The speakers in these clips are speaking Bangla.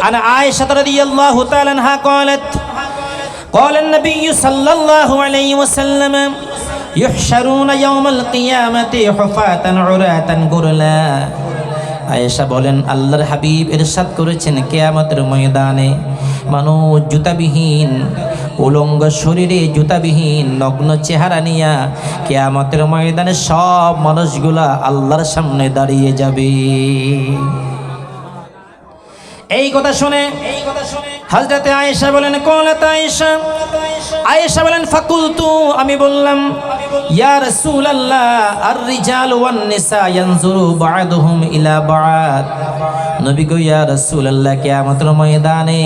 عن عائشة رضي الله تعالى عنها قالت قال النبي صلى الله عليه وسلم يحشرون يوم القيامة حفاة عراة غرلا আয়েশা বলেন আল্লাহর হাবিব ইরশাদ করেছেন কেয়ামতের ময়দানে মানুষ জুতাবিহীন উলঙ্গ শরীরে জুতাবিহীন নগ্ন চেহারা নিয়া কেয়ামতের ময়দানে সব মানুষগুলা আল্লাহর সামনে দাঁড়িয়ে যাবে এই কথা শুনে হজরতে আয়েশা বলেন, কলাত আয়েশা। আয়েশা বলেন, ফাকুলতু, আমি বললাম, ইয়া রাসূলুল্লাহ আর রিজাল ওয়ান নিসা ইয়ানজুরু বা'দুহুম ইলা বা'দ। নবী গো, ইয়া রাসূলুল্লাহ, কিয়ামতের ময়দানে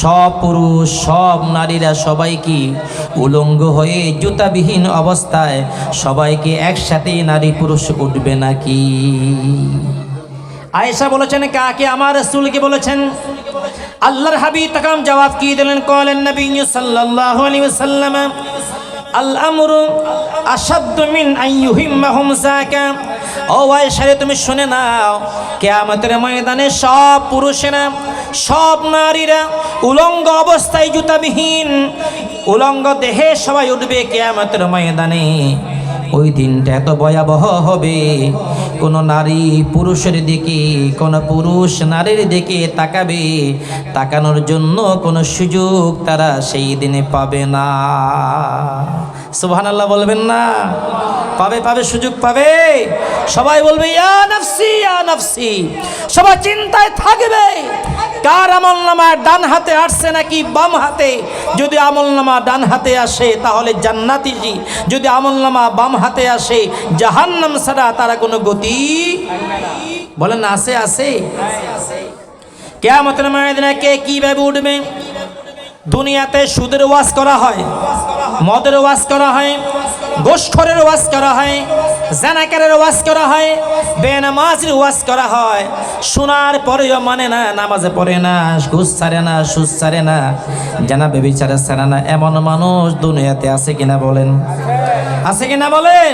সব পুরুষ, সব নারীরা সবাই কি উলঙ্গ হয়ে জুতাবিহীন অবস্থায় সবাইকে একসাথে নারী পুরুষ উঠবে নাকি? আয়েশা বলেছেন, কাকে? আমার রাসূলকে বলেছেন। আল্লাহর হাবিব তাকাম জবাব কি দিলেন? কলেন নবী সাল্লাল্লাহু আলাইহি ওয়াসাল্লাম আল আমরু আশাদ্দু মিন আন ইউহিম্মাহুম যাকা ও আয়েশা তুমি শুনে নাও, কিয়ামতের ময়দানে সব পুরুষেরা, সব নারীরা উলঙ্গ অবস্থায় জুতাবিহীন, উলঙ্গ দেহে সবাই উঠবে কিয়ামতের ময়দানে। ওই দিনটা এত ভয়াবহ হবে। কোন নারী পুরুষের দিকে, কোন পুরুষ নারীর দিকে তাকাবে। তাকানোর জন্য কোনো সুযোগ তারা সেই দিনে পাবে না। সুবহানাল্লাহ বলবেন না। পাবে পাবে, সুযোগ পাবে। সবাই বলবে, ইয়া নফসি ইয়া নফসি। সবাই চিন্তায় থাকবে। কার আমল নামা ডান হাতে আসছে নাকি বাম হাতে? যদি আমল নামা ডান হাতে আসে, তাহলে জান্নাতিজি যদি আমল নামা বাম হাতে আসে, জাহান্নাম ছাড়া তারা কোনো গতি বলেন, আছে আছে? কেয়ামতের ময়দানে কে কীভাবে উঠবে? দুনিয়াতে সুদের ওয়াজ করা হয়, মদের ওয়াজ করা হয় গোষ্ঠরের ওয়াজ করা হয়, জানাকারের ওয়াজ করা হয়, বেনামাজের ওয়াজ করা হয়। শোনার পরেও মানে না, নামাজে পড়ে না ঘুষ ছাড়ে না সুদ ছাড়ে না। জানা বেবিচারে ছাড়ে না, এমন মানুষ দুনিয়াতে আছে কিনা বলেন? আছে কিনা বলেন?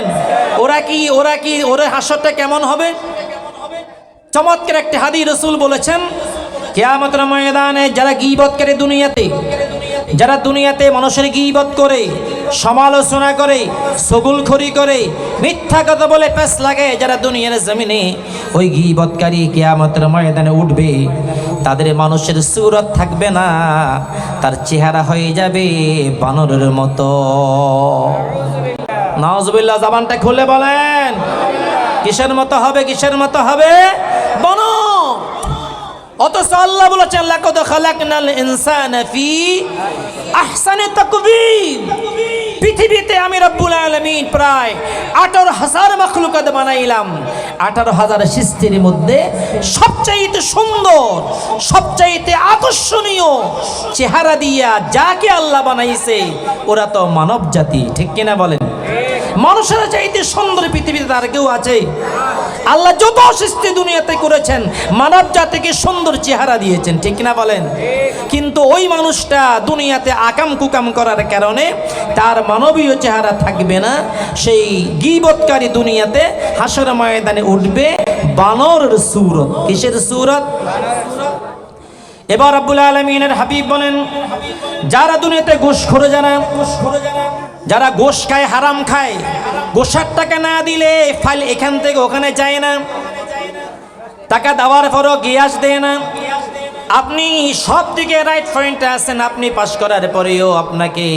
ওরা কি ওরা কি ওরা হাসরটা কেমন হবে? চমৎকার একটি হাদি রসুল বলেছেন, কেয়ামতের ময়দানে যারা গিবত করে দুনিয়াতে যারা দুনিয়াতে মানুষের গিবত করে, সমালোচনা করে, সগুলখড়ি করে, মিথ্যা কথা বলে পেস লাগে যারা দুনিয়ার জমিনে, ওই গিবতকারী কেয়ামতের ময়দানে উঠবে। তাদের মানুষের সুরত থাকবে না, তার চেহারা হয়ে যাবে বানরের মতো। নওয়াজবিল্লাহ জাবানটা খুলে বলেন। কিসের মতো হবে, কিসের মতো হবে? বনো অথচ আল্লাহ বলেছেন লাকদ খালাকনাল ইনসানা ফি আহসানি তাকবীর। পৃথিবীতে আমি রব্বুল আলামিন প্রায় আঠারো হাজার মাখলুকাত বানাইলাম। আঠারো হাজার সৃষ্টির মধ্যে সবচাইতে সুন্দর, সবচাইতে আকর্ষণীয় চেহারা দিয়া যাকে আল্লাহ বানাইছে, ওরা তো মানব জাতি ঠিক কিনা বলেন? মানুষের চাইতে সুন্দর পৃথিবীতে তার কেউ আছে? আল্লাহ যত সৃষ্টি দুনিয়াতে করেছেন, মানব জাতিকে সুন্দর চেহারা দিয়েছেন, ঠিক না বলেন? কিন্তু ওই মানুষটা দুনিয়াতে আকাম কুকাম করার কারণে তার মানবীয় চেহারা থাকবে না। সেই গিবৎকারী দুনিয়াতে হাসর ময়দানে উঠবে বানরের সুরত। কিসের সুরত? এবার আব্বুল আলমিনের হাবিব বলেন, যারা দুনিয়াতে ঘুষ খোরে যারা যারা গোশ খায়, হারাম খায় গোসার টাকা না দিলে ফাইল এখান থেকে ওখানে যায় না। টাকা দেওয়ার পরও গ্যাস দেয় না। আপনি সব দিকে রাইট পয়েন্টে আছেন, আপনি পাশ করার পরেও আপনাকে,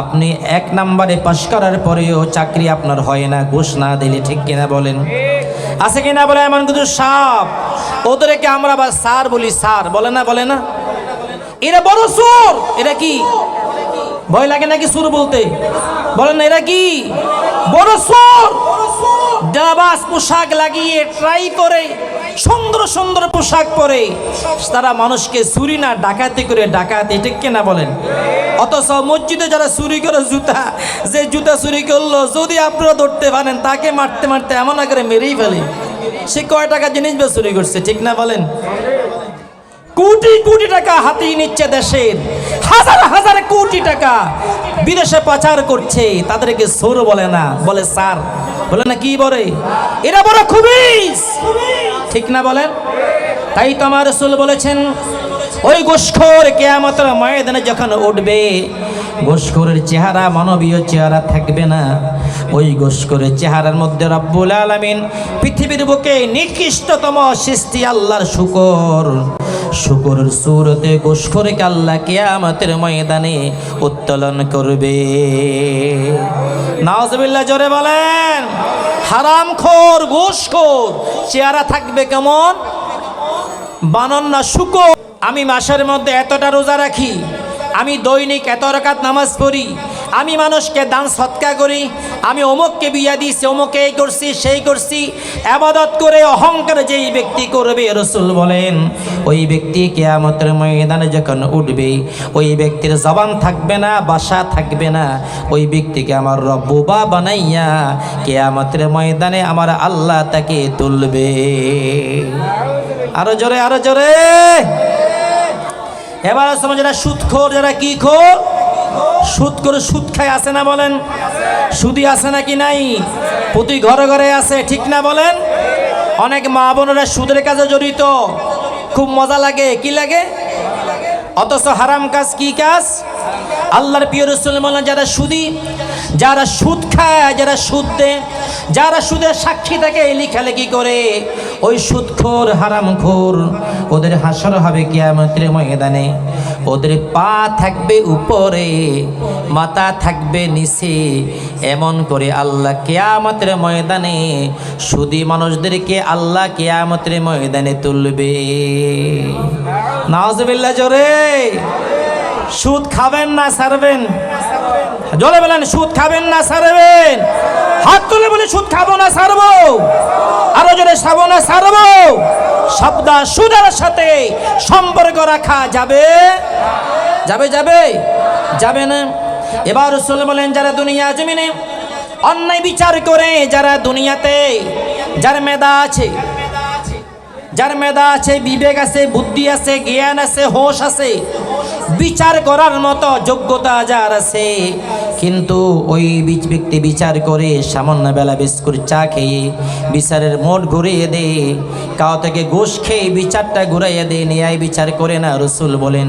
আপনি এক নাম্বারে পাশ করার পরেও চাকরি আপনার হয় না ঘুষ না দিলে ঠিক কিনা বলেন? আছে কিনা বলে এমন কিছু? সাপ ওদেরকে আমরা আবার স্যার বলি, স্যার, বলে না বলে না? এরা বড় সুর এরা কি? ভয় লাগে নাকি সুর বলতে? বলেন এরা কি? বড় সুর! ডাবাস পোশাক লাগিয়ে ট্রাই করে, সুন্দর সুন্দর পোশাক পরে। তারা মানুষকে চুরি না, ডাকাতি করে, ডাকাতি, ঠিক কিনা বলেন? অথচ মসজিদে যারা চুরি করে জুতা, যে জুতা চুরি করল, যদি আপনারা ধরতে পারেন, তাকে মারতে মারতে এমন আকারে মেরেই ফেলে। সে কয় টাকা জিনিস চুরি করছে, ঠিক না বলেন? কোটি কোটি টাকা হাতিয়ে নিচ্ছে দেশের। হাজার হাজার কোটি টাকা বিদেশে পাচার করছে। তাদেরকে সোর বলে না, বলে স্যার। বলে না কি বলে? এরা বড় খুবই। ঠিক না বলেন? তাই তো আমার রসুল বলেছেন, ওই গোস্খোর কেয়ামতের ময়দানে যখন উঠবে গোস্খোরের চেহারা, মানবীয় চেহারা থাকবে না। ওই গোস্খোরের চেহারার মধ্যে রব্বুল আলামিন পৃথিবীর বুকে নিকৃষ্টতম সৃষ্টি, আল্লাহর শুকর। শুকরের সুরতে গোস্খোরকে আল্লাহ কেয়ামতের ময়দানে উত্তোলন করবে। নাওজবিল্লাহ, জোরে বলেন। হারাম হারামখোর ঘুষখোর, চেহারা থাকবে কেমন? বানন না শুকো আমি মাসের মধ্যে এতটা রোজা রাখি। আমি দৈনিক এত রাকাত নামাজ পড়ি। আমি মানুষকে দান সৎকা করি, আমি অমুককে বিয়া দিয়েছি অমুকে এই করছি, সেই করছি, আবাদত করে অহংকার যেই ব্যক্তি করবে, রসুল বলেন, ওই ব্যক্তি কেয়ামতের ময়দানে যখন উঠবে, ওই ব্যক্তির জবান থাকবে না, বাসা থাকবে না, ওই ব্যক্তিকে আমার রব্বুবা বানাইয়া কেয়ামতের ময়দানে আমার আল্লাহ তাকে তুলবে। আরও জোরে আরও জোরে। এবার সময় যারা সুদ খোর যারা কি খোর? সুদ করে সুদ খায় আছে না বলেন? সুদি আছে নাকি নাই? প্রতি ঘরে ঘরে আছে, ঠিক না বলেন? অনেক মা বোনেরা সুদের কাজে জড়িত। খুব মজা লাগে। কি লাগে? অথচ হারাম কাজ কি কাজ? আল্লাহর প্রিয় রসুল বলেন যারা সুদি, যারা সুদ খায়, যারা সুদ দেয় যারা সুদের সাক্ষী থাকে লেখালেখি করে। ওই সুদখোর, হারামখোর, ওদের হাসর হবে কিয়ামতের ময়দানে। ওদের পা থাকবে উপরে, মাথা থাকবে নিচে। এমন করে আল্লাহ কেয়ামতের ময়দানে, সুদি মানুষদেরকে আল্লাহ কেয়ামতের ময়দানে তুলবে। নাওজবিল্লা জোরে। সুদ খাবেন না সারবেন? জলে বলেন, সুদ খাবেন না সারবেন? হাত তুলে বলে, সুদ খাব না সারবো? আরও জোরে খাব না সারবো? শব্দা সুদের সাথে সম্পর্ক রাখা যাবে? যাবে যাবে? যাবে না? এবার রসুল বলেন, যারা দুনিয়া জমিনে অন্যায় বিচার করে, যারা দুনিয়াতে, যার মেধা আছে, যার মেধা আছে, বিবেক আছে, বুদ্ধি আছে, জ্ঞান আছে, হোশ আছে বিচার করার মতো যোগ্যতা যার আছে, কিন্তু ওই ব্যক্তি বিচার করে সামান্য বেলা বিস্কুট চা খেয়ে বিচারের মোট ঘুরিয়ে দে কাউ থেকে ঘুষ খেয়ে বিচারটা ঘুরাইয়ে দে ন্যায় বিচার করে না রসুল বলেন,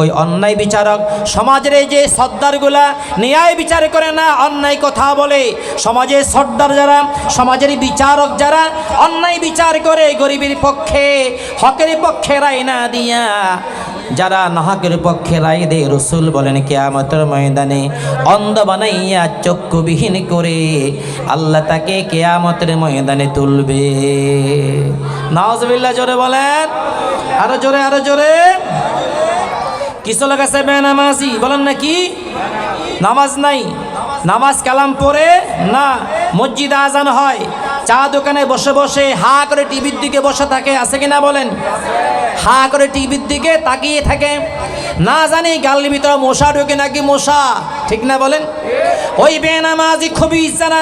ওই অন্যায় বিচারক সমাজের যে সর্দারগুলা ন্যায় বিচার করে না, অন্যায় কথা বলে। সমাজের সর্দার যারা, সমাজের বিচারক যারা, অন্যায় বিচার করে গরিবের পক্ষে, হকের পক্ষে রায় না দিয়া যারা নাহকের পক্ষে রায় দেয়, রসুল বলেন, কেয়ামতের ময়দানে অন্ধ বানাইয়া চক্ষুবিহীন করে আল্লাহ তাকে কেয়ামতের ময়দানে তুলবে। নওয়াজবিল্লাহ জোরে বলেন। আরও জোরে আরও জোরে। কিছু লোক আছে বেনামাজি, বলেন নাকি? নামাজ নাই। নামাজ কালাম পড়ে না মসজিদে আজান হয়? চা দোকানে বসে বসে হা করে টিভির দিকে বসে থাকে, আছে কিনা বলেন? হা করে টিভির দিকে তাকিয়ে থাকে। না জানি গালের ভিতরে মশা ঢোকে নাকি মশা, ঠিক না বলেন? ওই বেনামাজি খুবই যারা,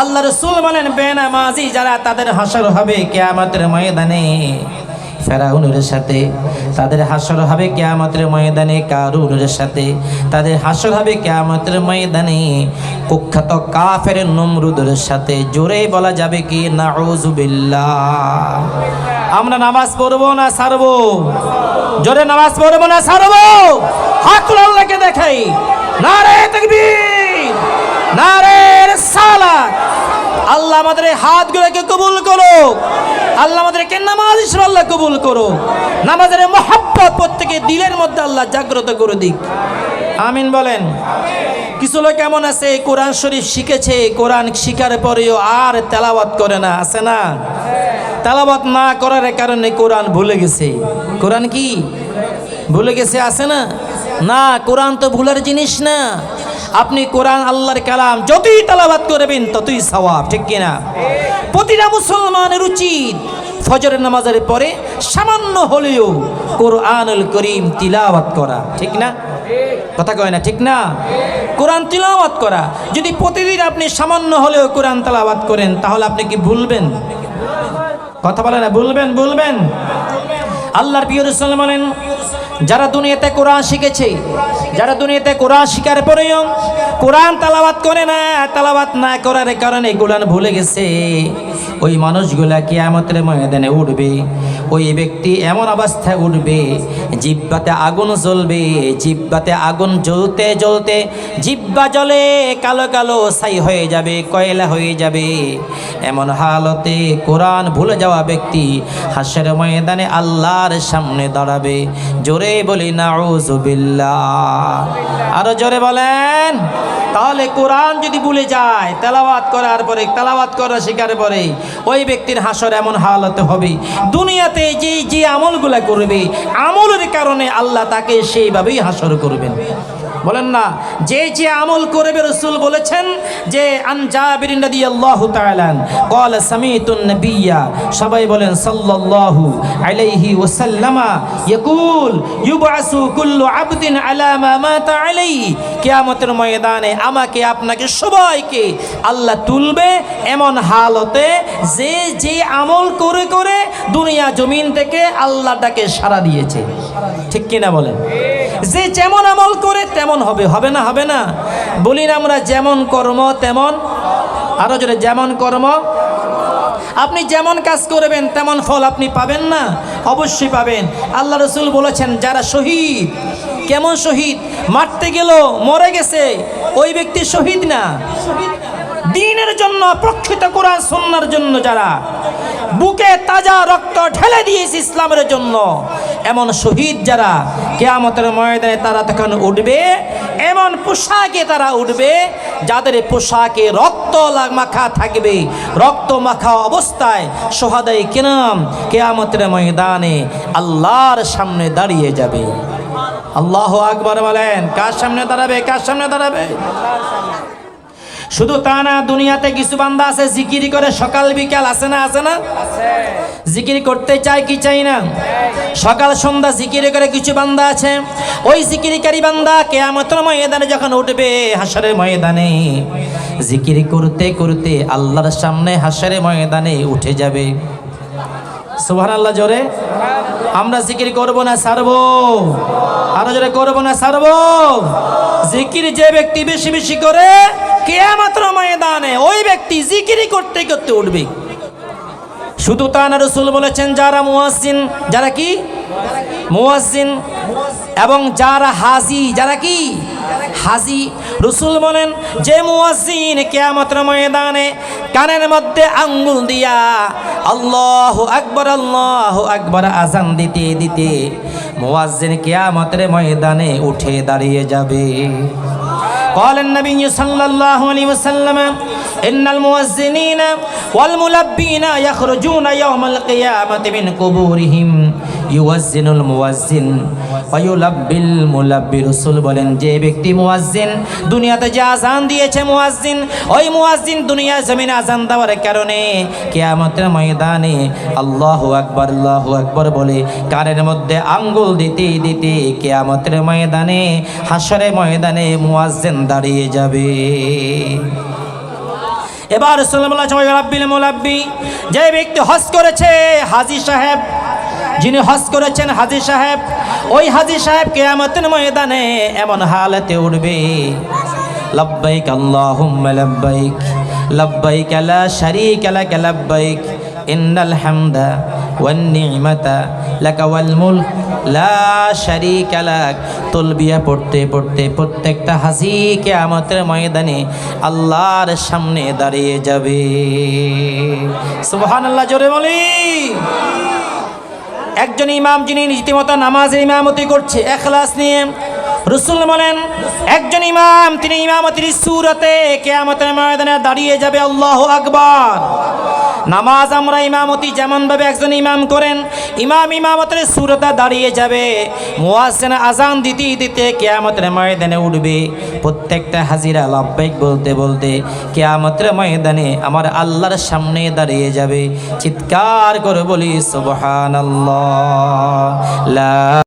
আল্লাহ রসুল বলেন, বেনামাজি যারা তাদের হাসর হবে কেয়ামতের ময়দানে। ফেরাউনের সাথে। তাদের হাসর হবে কেয়ামতের ময়দানে, কারুনের সাথে। তাদের হাসর হবে কেয়ামতের ময়দানে। কুখ্যাত কাফের নমরুদের সাথে। জোরে বলা যাবে কি? নাউজুবিল্লাহ। আমরা নামাজ পড়ব না সারবো জোরে নামাজ পড়ব না সারবো হাত দেখাই। নারে তাকবীর, নারে সালাত আল্লাহ আমাদের এই হাতগুলোকে কবুল করো আল্লাহ আমাদেরকে নামাজ হিসেবে আল্লাহ কবুল করো নামাজের মহাব্বত প্রত্যেকে দিলের মধ্যে আল্লাহ জাগ্রত করে দিক। আমিন বলেন। কিছু লোক কেমন আছে, কোরআন শরীফ শিখেছে, কোরআন শিখার পরেও আর তেলাওয়াত করে না, আছে না? তেলাওয়াত না করার কারণে কোরআন ভুলে গেছে। কোরআন কি? ভুলে গেছে, আছে না? না, কোরআন তো ভুলার জিনিস না। আপনি কোরআন, আল্লাহর কালাম যতই তালাবাদ করবেন, ততই সওয়াব, ঠিক কিনা? প্রতিটা মুসলমানের উচিত ফজরের নামাজের পরে সামান্য হলেও কোরআনুল করিম তিলাওয়াত করা, ঠিক না? কথা কয় না, ঠিক না? কোরআন তিলাওয়াত করা, যদি প্রতিদিন আপনি সামান্য হলেও কোরআন তালাবাত করেন, তাহলে আপনি কি ভুলবেন? কথা বলে না, ভুলবেন ভুলবেন? আল্লাহর প্রিয় রসুল বলেন যারা দুনিয়াতে কোরআন শিখেছে, যারা দুনিয়াতে কোরআন শিখার পরেও কোরআন তালাবাত করে না তালাবাত না করার কারণে কোরআন ভুলে গেছে। ওই মানুষগুলা কিয়ামতের ময়দানে উঠবে, ওই ব্যক্তি এমন অবস্থায় উঠবে জিব্বাতে আগুন জ্বলবে, জিব্বাতে আগুন জ্বলতে জ্বলতে জিব্বা জ্বলে কালো কালো ছাই হয়ে যাবে, কয়লা হয়ে যাবে। এমন হালতে কোরআন ভুলে যাওয়া ব্যক্তি হাসের ময়দানে আল্লাহর সামনে দাঁড়াবে। জোরে বলি নাউজুবিল্লাহ আরও জোরে বলেন, তাহলে কোরআন যদি ভুলে যায়, তেলাওয়াত করার পরে, তেলাওয়াত করা শেখার পরে, ওই ব্যক্তির হাসর এমন হালতে হবে। দুনিয়াতে যে যে আমলগুলা করবে, আমলের কারণে আল্লাহ তাকে সেইভাবেই হাসর করবেন। বলেন না, যে যে আমল করবে রসুল বলেছেন যে আনজাবির নদী আল্লাহ তালান কল সামিতুন নবিয়া সবাই বলেন, সাল্লাল্লাহু আলাইহি ওয়াসাল্লামা ইয়াকুল ইউবাসু কুল্লু আবদিন আলা মা মাতা আলাইহি কিয়ামতের ময়দানে আমাকে, আপনাকে সবাইকে আল্লাহ তুলবে এমন হালতে যে যে আমল করে করে দুনিয়া জমিন থেকে আল্লাহটাকে সারা দিয়েছে। ঠিক কিনা বলেন? যে যেমন আমল করে, তেমন হবে। হবে না হবে না? বলি না আমরা যেমন কর্ম, তেমন আরও জোরে, যেমন কর্ম। আপনি যেমন কাজ করবেন, তেমন ফল আপনি পাবেন না? অবশ্যই পাবেন। আল্লাহ রসুল বলেছেন, যারা শহীদ, কেমন শহীদ? মারতে গেল, মরে গেছে, ওই ব্যক্তি শহীদ না? দিনের জন্য প্রক্ষিত কোরআন সন্ন্যার জন্য যারা বুকে তাজা রক্ত ঢেলে দিয়েছে ইসলামের জন্য, এমন শহীদ যারা কেয়ামতের ময়দানে তারা তখন উঠবে, এমন পোশাকে তারা উঠবে, যাদের পোশাকে রক্ত মাখা থাকবে, রক্ত মাখা অবস্থায় সোহাদাই কেনাম কেয়ামতের ময়দানে আল্লাহর সামনে দাঁড়িয়ে যাবে। আল্লাহ আকবর বলেন, কার সামনে দাঁড়াবে, কার সামনে দাঁড়াবে? শুধু তা না দুনিয়াতে কিছু বান্দা আছে জিকিরি করে সকাল বিকাল আছে না আছে না? জিকিরি করতে চাই কি চাই না? সকাল সন্ধ্যা জিকিরি করে কিছু বান্দা আছে। ওই জিকিরিকারী বান্দা কেয়ামতের ময়দানে যখন উঠবে হাসরের ময়দানে জিকিরি করতে করতে আল্লাহর সামনে হাসরের ময়দানে উঠে যাবে। সুবহান আল্লাহ জোরে? আমরা জিকির করব না সারবো আরও জোরে করব না সারবো জিকির যে ব্যক্তি বেশি বেশি করে কেয়ামতের ময়দানে ওই ব্যক্তি জিকিরি করতে করতে উঠবে। শুধু তা না, রসুল বলেছেন, যারা মুয়াজ্জিন, যারা কি? মুয়াজ্জিন। এবং যারা হাজি, যারা কি? হাজি। রসুল বলেন, যে মুয়াজ্জিন কেয়ামতের ময়দানে কানের মধ্যে আঙ্গুল দিয়া আল্লাহ আকবর আল্লাহ আকবর আজান দিতে দিতে মুয়াজ্জিন কেয়ামতের ময়দানে উঠে দাঁড়িয়ে যাবে। قال النبي صلى الله عليه وسلم إن المؤذنين والملبين يخرجون يوم القيامة من قبورهم ইউয়াজ্জিনুল মুয়াজ্জিন। ওয়ায়ুলাব্বিল মুলাব্বি রাসূল বলেন, যে ব্যক্তি মুয়াজ্জিন, দুনিয়াতে যে আযান দিয়েছে মুয়াজ্জিন, ওই মুয়াজ্জিন দুনিয়া জমিনে আযান দেওয়ার কারণে কিয়ামতের ময়দানে আল্লাহু আকবার আল্লাহু আকবার বলে, কানের মধ্যে আঙ্গুল দিতে দিতে কিয়ামতের ময়দানে, হাসরের ময়দানে মুয়াজ্জিন দাঁড়িয়ে যাবে। এবার রসুল্লাহ যে ব্যক্তি হজ করেছে, হাজি সাহেব যিনি হজ করেছেন হাজি সাহেব, ওই হাজি সাহেব কেয়ামতের ময়দানে এমন হালতে উঠবে। লব্বাইক আল্লাহুম্মা লব্বাইক লব্বাইক লা শারীকা লাক লব্বাইক, ইন্নাল হামদা ওয়ান নি'মাতা লাকা ওয়াল মুলক, লা শারীকা লাক। তলবিয়া পড়তে পড়তে প্রত্যেকটা হাজি কিয়ামতের ময়দানে আল্লাহর সামনে দাঁড়িয়ে যাবে। সুবহানাল্লাহ, জোরে বলি একজন ইমাম যিনি রীতিমতো নামাজের ইমামতি করছে, এখলাস নিয়ে রসুল বলেন, একজন ইমাম তিনি ইমামতির সুরতে কেয়ামতের ময়দানে দাঁড়িয়ে যাবে, আল্লাহ আকবার। নামাজ আমরা ইমামতি যেমনভাবে একজন ইমাম করেন, ইমাম ইমামতের সুরতা দাঁড়িয়ে যাবে। মুয়াজ্জিন আজান দিতে দিতে কেয়ামতের ময়দানে উঠবে। প্রত্যেকটা হাজিরা লাভবাইক বলতে বলতে কেয়ামতের ময়দানে আমার আল্লাহর সামনে দাঁড়িয়ে যাবে। চিৎকার করে বলি, সুবহানাল্লাহ, লা